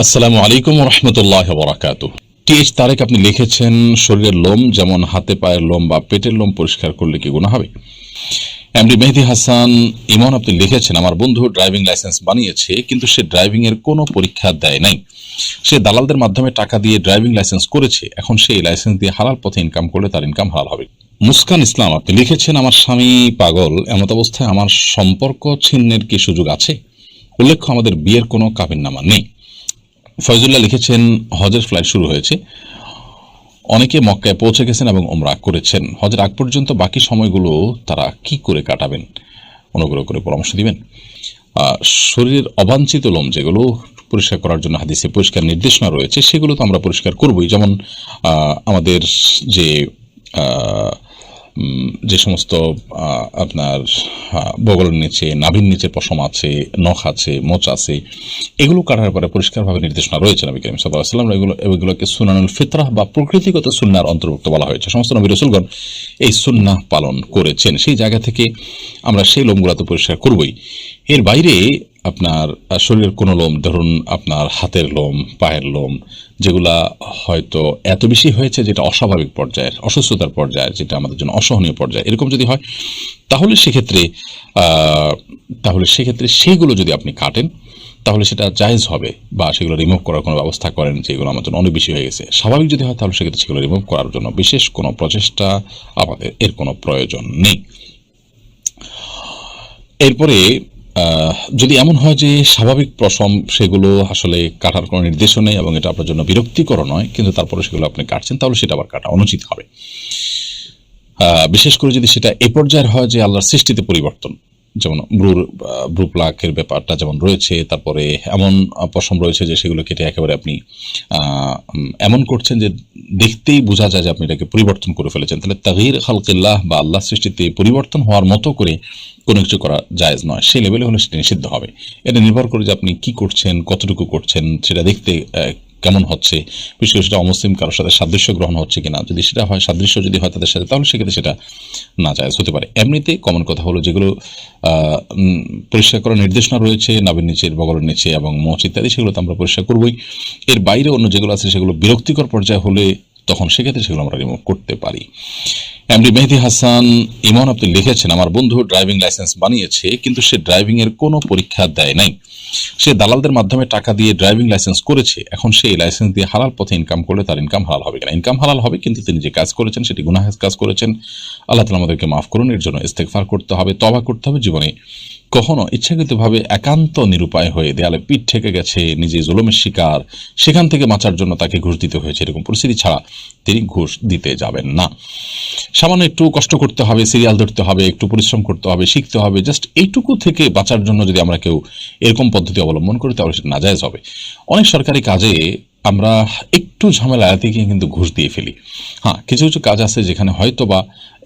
আসসালামু আলাইকুম রহমতুল্লাহ বরাকাত টিএইচ তারেক আপনি লিখেছেন? শরীরের লোম, যেমন হাতে পায়ের লোম বা পেটের লোম পরিষ্কার করলে কি গুণা হবে? এমডি মেহেদি হাসান, ইমন আপনি লিখেছেন, আমার বন্ধু ড্রাইভিং লাইসেন্স বানিয়েছে, কিন্তু সে ড্রাইভিং এর কোনো পরীক্ষা দেয় নাই। সে দালালদের মাধ্যমে টাকা দিয়ে ড্রাইভিং লাইসেন্স করেছে, এখন সেই লাইসেন্স দিয়ে হালাল পথে ইনকাম করলে তার ইনকাম হালাল হবে। মুস্কান ইসলাম, আপনি লিখেছেন, আমার স্বামী পাগল এমত অবস্থায় আমার সম্পর্ক ছিন্নের কি সুযোগ আছে? উল্লেখ্য, আমাদের বিয়ের কোনো কাবিননামা নেই। ফয়জুল্লাহ লিখেছেন, হজের ফ্লাইট শুরু হয়েছে। অনেকে মক্কায় পৌঁছে গেছেন এবং ওমরা করেছেন। হজের আগ পর্যন্ত বাকি সময়গুলো তারা কি করে কাটাবেন, অনুগ্রহ করে পরামর্শ দিবেন। শরীরের অবাঞ্ছিত লোম যেগুলো পরিষ্কার করার জন্য হাদিসে পরিষ্কার নির্দেশনা রয়েছে, সেগুলো তো আমরা পরিষ্কার করবই। যেমন আমাদের যে যে সমস্ত আপনার বগলের নিচে, নাভির নিচে পশম আছে, নখ আছে, মোচ আছে, এগুলো কাটার পরে পরিষ্কারভাবে নির্দেশনা রয়েছে নবী করিম সাল্লাহ সাল্লাম এগুলো, এগুলোকে সুনানুল ফিতরাহ বা প্রকৃতিগত সুন্নার অন্তর্ভুক্ত বলা হয়েছে। সমস্ত নবী রসুলগণ এই সুন্নাহ পালন করেছেন। সেই জায়গা থেকে আমরা সেই লোমগুলো তো পরিষ্কার করবই। এর বাইরে আপনার শরীরের কোনো লোম, ধরুন আপনার হাতের লোম, পায়ের লোম, যেগুলা হয়তো এত বেশি হয়েছে যেটা অস্বাভাবিক পর্যায়ের, অসুস্থতার পর্যায়ে যেটা আমাদের জন্য অসহনীয় পর্যায়ে, এরকম যদি হয়, তাহলে সেক্ষেত্রে তাহলে সেক্ষেত্রে সেইগুলো যদি আপনি কাটেন, তাহলে সেটা জায়েজ হবে বা সেগুলো রিমুভ করার কোনো ব্যবস্থা করেন যেগুলো আমার জন্য অনেক বেশি হয়ে গেছে। স্বাভাবিক যদি হয়, তাহলে সেক্ষেত্রে সেগুলো রিমুভ করার জন্য বিশেষ কোনো প্রচেষ্টা আমাদের এর কোনো প্রয়োজন নেই। এরপরে যদি এমন হয় যে স্বাভাবিক প্রসম সেগুলো আসলে কাটার কোনো নির্দেশও নেই এবং এটা আপনার জন্য বিরক্তিকর নয়, কিন্তু তারপরে সেগুলো আপনি কাটছেন, তাহলে সেটা আবার কাটা অনুচিত হবে। বিশেষ করে যদি সেটা এ পর্যায়ের হয় যে আল্লাহর সৃষ্টিতে পরিবর্তন। যেমন ব্রুর ব্রু প্লাকের ব্যাপারটা যেমন রয়েছে, তারপরে এমন পশম রয়েছে যে সেগুলো কেটে একেবারে আপনি এমন করছেন যে দেখতেই বোঝা যায় যে আপনি এটাকে পরিবর্তন করে ফেলেছেন। তাহলে তাহির খালকিল্লাহ বা আল্লাহ সৃষ্টিতে পরিবর্তন হওয়ার মতো করে কোনো কিছু করা জায়েজ নয়। সেই লেভেলে হলে সেটা নিষিদ্ধ হবে। এটা নির্ভর করে যে আপনি কি করছেন, কতটুকু করছেন, সেটা দেখতে কেমন হচ্ছে? বিশেষ করে সেটা অমুসলিম কারোর সাথে সাদৃশ্য গ্রহণ হচ্ছে কিনা? যদি সেটা হয়, সাদৃশ্য যদি হয় তাদের সাথে, তাহলে সেক্ষেত্রে সেটা না যায় হতে পারে। এমনিতে কমন কথা হলো যেগুলো পরিষ্কার করার নির্দেশনা রয়েছে, নাবের নিচে, বগলের নিচে এবং মোচ ইত্যাদি, সেগুলো তো আমরা পরিষ্কার করবই। এর বাইরে অন্য যেগুলো আছে সেগুলো বিরক্তিকর পর্যায়ে হলে তখন সেক্ষেত্রে সেগুলো আমরা রিমুভ করতে পারি। এমডি মেহেদি হাসান ইমন আপনি লিখেছেন, আমার বন্ধু ড্রাইভিং লাইসেন্স বানিয়েছে, কিন্তু সে ড্রাইভিং এর কোনো পরীক্ষা দেয় নাই। সে দালালদের মাধ্যমে টাকা দিয়ে ড্রাইভিং লাইসেন্স করেছে, এখন সেই লাইসেন্স দিয়ে হালাল পথে ইনকাম করলে তার ইনকাম হালাল হবে কিনা? ইনকাম হালাল হবে, কিন্তু তিনি যে কাজ করেছেন, সেটি গুনাহেজ কাজ করেছেন। আল্লাহ তালা আমাদেরকে মাফ করুন, এর জন্য ইস্তেকফার করতে হবে তবা করতে হবে, জীবনে কখনো ইচ্ছাকৃতভাবে একান্ত নিরুপায় হয়ে দেয়ালে পিঠ ঠেকে গেছে নিজে জুলুমের শিকার। সেখান থেকে বাঁচার জন্য তাকে ঘুষ দিতে হয়েছে এরকম পরিস্থিতি ছাড়া তিনি ঘুষ দিতে যাবেন না। সামান্য একটু কষ্ট করতে হবে, সিরিয়াল ধরতে হবে, একটু পরিশ্রম করতে হবে, শিখতে হবে জাস্ট এইটুকু থেকে বাঁচার জন্য যদি আমরা কেউ এরকম পদ্ধতি অবলম্বন করি তাহলে সেটা নাজায়জ হবে। অনেক সরকারি কাজে আমরা একটু ঝামেলা গিয়ে কিন্তু ঘুষ দিয়ে ফেলি। হ্যাঁ কিছু কিছু কাজ আছে যেখানে হয়তো বা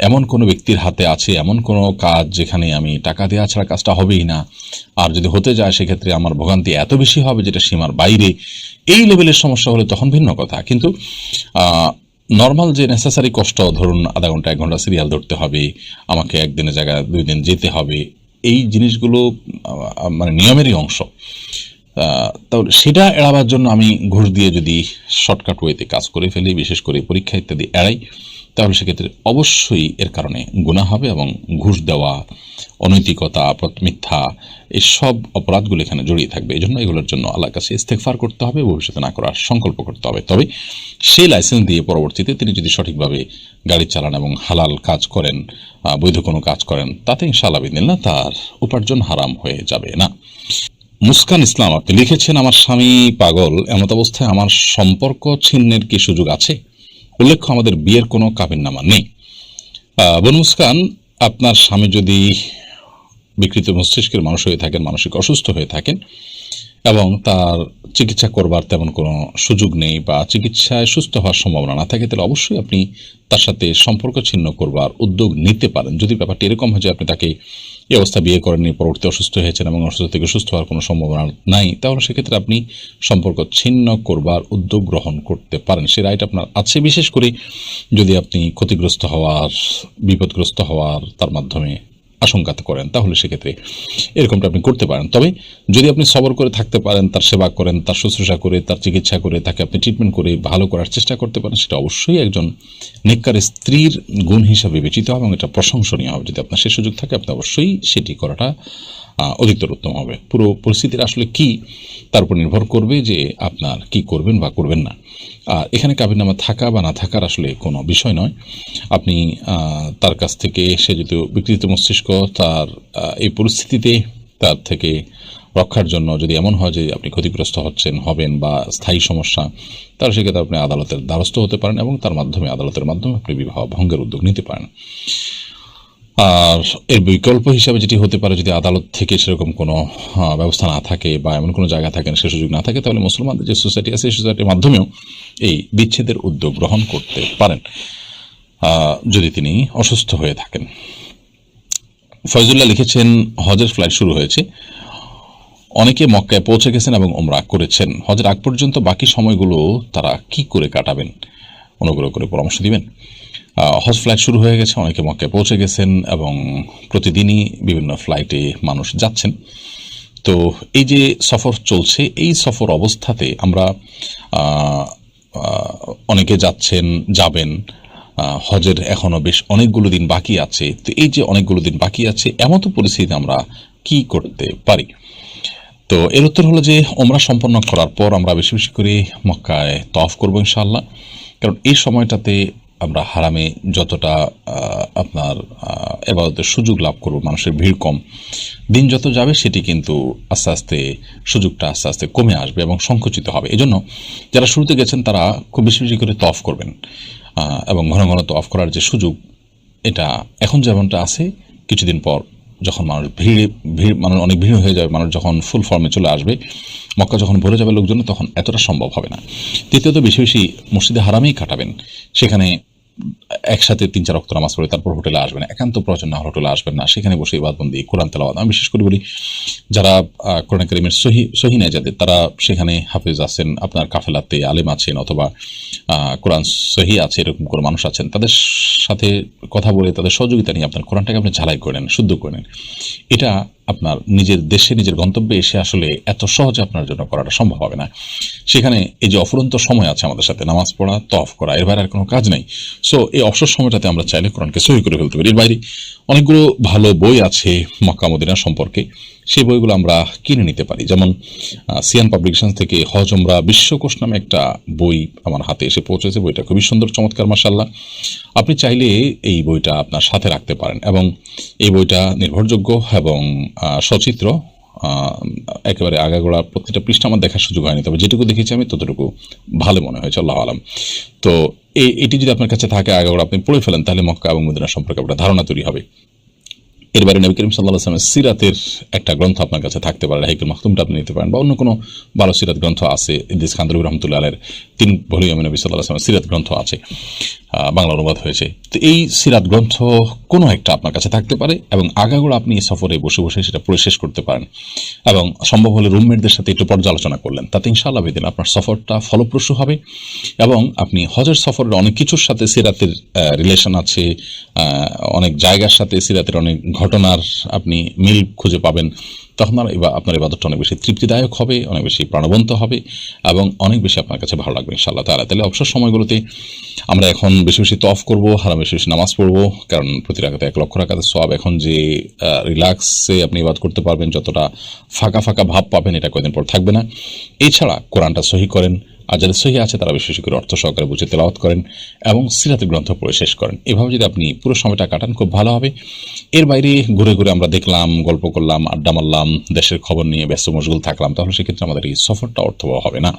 এমন কোনো ব্যক্তির হাতে আছে, এমন কোনো কাজ যেখানে আমি টাকা দেওয়া ছাড়া কাজটা হবেই না। আর যদি হতে যায়, সেক্ষেত্রে আমার ভোগান্তি এত বেশি হবে যেটা সীমার বাইরে। এই লেভেলের সমস্যা হলে তখন ভিন্ন কথা। কিন্তু নর্মাল যে নেসেসারি কষ্ট, ধরুন আধা ঘণ্টা, এক ঘণ্টা সিরিয়াল ধরতে হবে, আমাকে একদিনের জায়গায় দুই দিন যেতে হবে, এই জিনিসগুলো মানে নিয়মেরই অংশ। তাহলে সেটা এড়াবার জন্য আমি ঘুষ দিয়ে যদি শর্টকাট ওয়েতে কাজ করে ফেলি, বিশেষ করে পরীক্ষা ইত্যাদি এড়াই, তাহলে সেক্ষেত্রে অবশ্যই এর কারণে গুণা হবে এবং ঘুষ দেওয়া, অনৈতিকতা মিথ্যা এসব অপরাধগুলো এখানে জড়িয়ে থাকবে। এই জন্য এগুলোর জন্য আল্লাহর কাছে ইস্তেকফার করতে হবে, ভবিষ্যতে না করার সংকল্প করতে হবে। তবে সেই লাইসেন্স দিয়ে পরবর্তীতে তিনি যদি সঠিকভাবে গাড়ি চালান এবং হালাল কাজ করেন বৈধ কোনো কাজ করেন, তাতে ইনশাআল্লাহ না তার উপার্জন হারাম হয়ে যাবে না। মুস্কান ইসলাম আপনি লিখেছেন আমার স্বামী পাগল এমত অবস্থায় আমার সম্পর্ক ছিন্নের কি সুযোগ আছে? উল্লেখ্য আমাদের বিয়ের কোনো কাবিননামা নেই। আহ, বোন মুস্কান আপনার স্বামী যদি বিকৃত মস্তিষ্কের মানুষ হয়ে থাকেন মানসিক অসুস্থ হয়ে থাকেন এবং তার চিকিৎসা করবার তেমন কোনো সুযোগ নেই বা চিকিৎসায় সুস্থ হওয়ার সম্ভাবনা না থাকে তাহলে অবশ্যই আপনি তার সাথে সম্পর্ক ছিন্ন করবার উদ্যোগ নিতে পারেন। যদি ব্যাপারটি এরকম হয় যে আপনি তাকে এই অবস্থা বিয়ে করেননি পরবর্তী অসুস্থ হয়েছেন এবং অসুস্থ থেকে সুস্থ হওয়ার কোনো সম্ভাবনা নাই, তাহলে সেক্ষেত্রে আপনি সম্পর্ক ছিন্ন করবার উদ্যোগ গ্রহণ করতে পারেন। সে রাইট আপনার আছে। বিশেষ করে যদি আপনি ক্ষতিগ্রস্ত হওয়ার, বিপদগ্রস্ত হওয়ার তার মাধ্যমে আশঙ্কা করেন, তাহলে সেক্ষেত্রে এরকমটা আপনি করতে পারেন। তবে যদি আপনি সবর করে থাকতে পারেন, তার সেবা করেন, তার শুশ্রূষা করে, তার চিকিৎসা করে, তাকে আপনি ট্রিটমেন্ট করে ভালো করার চেষ্টা করতে পারেন, সেটা অবশ্যই একজন নেককার স্ত্রীর গুণ হিসাবে বিবেচিত হবে এবং এটা প্রশংসনীয় হবে। যদি আপনার সে সুযোগ থাকে, আপনি অবশ্যই সেটি করাটা অধিকতর উত্তম হবে। পুরো পরিস্থিতির আসলে কি, তার উপর নির্ভর করবে যে আপনার কি করবেন বা করবেন না। এখানে কাবিননামা থাকা বা না থাকার আসলে কোনো বিষয় নয়। আপনি তার কাছ থেকে, সে যেহেতু বিকৃত মস্তিষ্ক, তার এই পরিস্থিতিতে তার থেকে রক্ষার জন্য যদি এমন হয় যে আপনি ক্ষতিগ্রস্ত হচ্ছেন, হবেন বা স্থায়ী সমস্যা, তাহলে সেক্ষেত্রে আপনি আদালতের দ্বারস্থ হতে পারেন এবং তার মাধ্যমে আদালতের মাধ্যমে আপনি বিবাহ ভঙ্গের উদ্যোগ নিতে পারেন। আর এর বিকল্প হিসাবে যেটি হতে পারে, যদি আদালত থেকে সেরকম কোনো ব্যবস্থা না থাকে বা এমন কোনো জায়গা থাকে না সে সুযোগ না থাকে, তাহলে মুসলমানদের যে সোসাইটি আছে, সেই সোসাইটির মাধ্যমেও এই বিচ্ছেদের উদ্যোগ গ্রহণ করতে পারেন। যদি তিনি অসুস্থ হয়ে থাকেন। ফয়জুল্লাহ লিখেছেন, হজের ফ্লাইট শুরু হয়েছে। অনেকে মক্কায় পৌঁছে গেছেন এবং ওমরা করেছেন। হজের আগ পর্যন্ত বাকি সময়গুলো তারা কি করে কাটাবেন? অনুগ্রহ করে পরামর্শ দিবেন। হজ ফ্লাইট শুরু হয়ে গেছে। অনেকে মক্কায় পৌঁছে গেছেন এবং প্রতিদিনই বিভিন্ন ফ্লাইটে মানুষ যাচ্ছেন। তো এই যে সফর চলছে, এই সফর অবস্থাতে আমরা অনেকে যাচ্ছেন, যাবেন। হজের এখনও বেশ অনেকগুলো দিন বাকি আছে। তো এই যে অনেকগুলো দিন বাকি আছে এমন তো পরিস্থিতিতে আমরা কি করতে পারি? তো এর উত্তর হলো যে, ওমরা সম্পন্ন করার পর আমরা বেশি বেশি করে মক্কায় তফ করব ইনশাআল্লাহ। কারণ এই সময়টাতে আমরা হারামে যতটা আপনার এবারতের সুযোগ লাভ করব, মানুষের ভিড় কম। দিন যত যাবে, সেটি কিন্তু আস্তে আস্তে সুযোগটা আস্তে আস্তে কমে আসবে এবং সংকুচিত হবে। এজন্য যারা শুরুতে গেছেন, তারা খুব বেশি বেশি করে তফ করবেন এবং ঘন ঘন তফ করার যে সুযোগ, এটা এখন যেমনটা আছে, কিছুদিন পর যখন মানুষ ভিড়ে, ভিড়, মানুষ অনেক ভিড় হয়ে যাবে, মানুষ যখন ফুল ফর্মে চলে আসবে, মক্কা যখন ভরে যাবে লোকজন তখন এতটা সম্ভব হবে না। তৃতীয়ত বেশি বেশি মসজিদে হারামেই কাটাবেন। সেখানে একসাথে তিন চার অক্ত নামাজ পড়ে তারপর হোটেলে আসবেন একান্ত প্রয়োজন না হোটেলে আসবেন না। সেখানে বসে ইবাদবন্দি কোরআন তেলাওয়াত। আমি বিশেষ করে বলি, যারা কোরআন করিমের সহি সহি নেয় যাদের, তারা সেখানে হাফেজ আছেন, আপনার কাফেলাতে আলেম আছেন অথবা কোরআন সহি আছে, এরকম কোনো মানুষ আছেন, তাদের সাথে কথা বলে তাদের সহযোগিতা নিয়ে আপনার কোরআনটাকে আপনি ঝালাই করে নেন, শুদ্ধ করে নেন। এটা আপনার নিজের দেশে নিজের গন্তব্যে এসে আসলে এত সহজে আপনার জন্য করাটা সম্ভব হবে না। সেখানে এই যে অফুরন্ত সময় আছে আমাদের সাথে, নামাজ পড়া তফ করা, এর বাইরে আর কোনো কাজ নেই। সো এই অবসর সময়টাতে আমরা চাইলে কোরআনকে সহি করে ফেলতে পারি। এর বাইরে অনেকগুলো ভালো বই আছে মক্কা মদিনা সম্পর্কে। সেই বইগুলো আমরা কিনে নিতে পারি। যেমন সিয়ান পাবলিকেশন থেকে হজ আমরা বিশ্বকোষ নামে একটা বই আমার হাতে এসে পৌঁছেছে। বইটা খুবই সুন্দর, চমৎকার মাসাল্লাহ আপনি চাইলে এই বইটা আপনার সাথে রাখতে পারেন এবং এই বইটা নির্ভরযোগ্য এবং সচিত্র একেবারে আগাগোড়া প্রত্যেকটা পৃষ্ঠা আমার দেখার সুযোগ হয়নি। তবে যেটুকু দেখেছি আমি, ততটুকু ভালো মনে হয়েছে, আল্লাহ আলাম। তো এটি যদি আপনার কাছে থাকে আগাগোড়া, আপনি পড়ে ফেলেন, তাহলে মক্কা এবং মদিনা সম্পর্কে আপনার ধারণা তৈরি হবে। এর বাইরে নবী করিম সাল্লাহ আসলামের সিরাতের একটা গ্রন্থ আপনার কাছে থাকতে পারে হাইকুল মাহতুমটা আপনি নিতে পারেন বা অন্য কোনো ভালো সিরাত গ্রন্থ আছে ইদিস খান্দুর রহমতুল্লাহ আলের তিন ভলিউমে নবী সাল্লাহ আসলামের সিরাত গ্রন্থ আছে। বাংলা অনুবাদ হয়েছে। তো এই সিরাত গ্রন্থ কোনো একটা আপনার কাছে থাকতে পারে এবং আগাগোড়া আপনি সফরে বসে বসে সেটা পড়ে শেষ করতে পারেন এবং সম্ভব হলে রুমমেটদের সাথে একটু পর্যালোচনা করলেন। তাতে ইনশাআল্লাহ বেদিন আপনার সফরটা ফলপ্রসূ হবে এবং আপনি হজের সফরের অনেক কিছুর সাথে সিরাতের রিলেশন আছে অনেক জায়গার সাথে সিরাতের অনেক ঘটনার আপনি মিল খুঁজে পাবেন। তখন আপনার এবাদতটা অনেক বেশি তৃপ্তিদায়ক হবে, অনেক বেশি প্রাণবন্ত হবে এবং অনেক বেশি আপনার কাছে ভালো লাগবে ইনশাআল্লাহ তাহলে তাহলে অবসর সময়গুলোতে আমরা এখন বেশি বেশি তফ করব, হারাম বেশি বেশি নামাজ পড়ব, কারণ প্রতি রাখাতে এক লক্ষ রাখাতে সব এখন যে রিল্যাক্সে আপনি ইবাদ করতে পারবেন, যতটা ফাঁকা ফাঁকা ভাব পাবেন এটা কয়েকদিন পর থাকবে না। এছাড়া কোরআনটা সহি করেন আর যাদের সহি আছে, তারা বেশি বেশি করে অর্থ সহকারে বুঝে তেলাওয়াত করেন এবং সিরাতের গ্রন্থ পড়ে শেষ করেন। এভাবে যদি আপনি পুরো সময়টা কাটান, খুব ভালো হবে। এর বাইরে ঘুরে ঘুরে আমরা দেখলাম, গল্প করলাম, আড্ডা মারলাম, দেশের খবর নিয়ে ব্যস্ত মশগুল থাকলাম, তাহলে সেক্ষেত্রে আমাদের এই সফরটা অর্থবহ হবে না।